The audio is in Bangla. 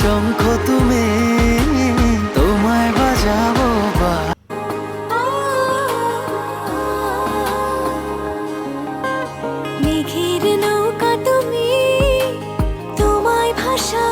শঙ্খ তুমি তোমায় বাজাবো বা। মেঘের নৌকা তুমি তোমায় ভাসাবো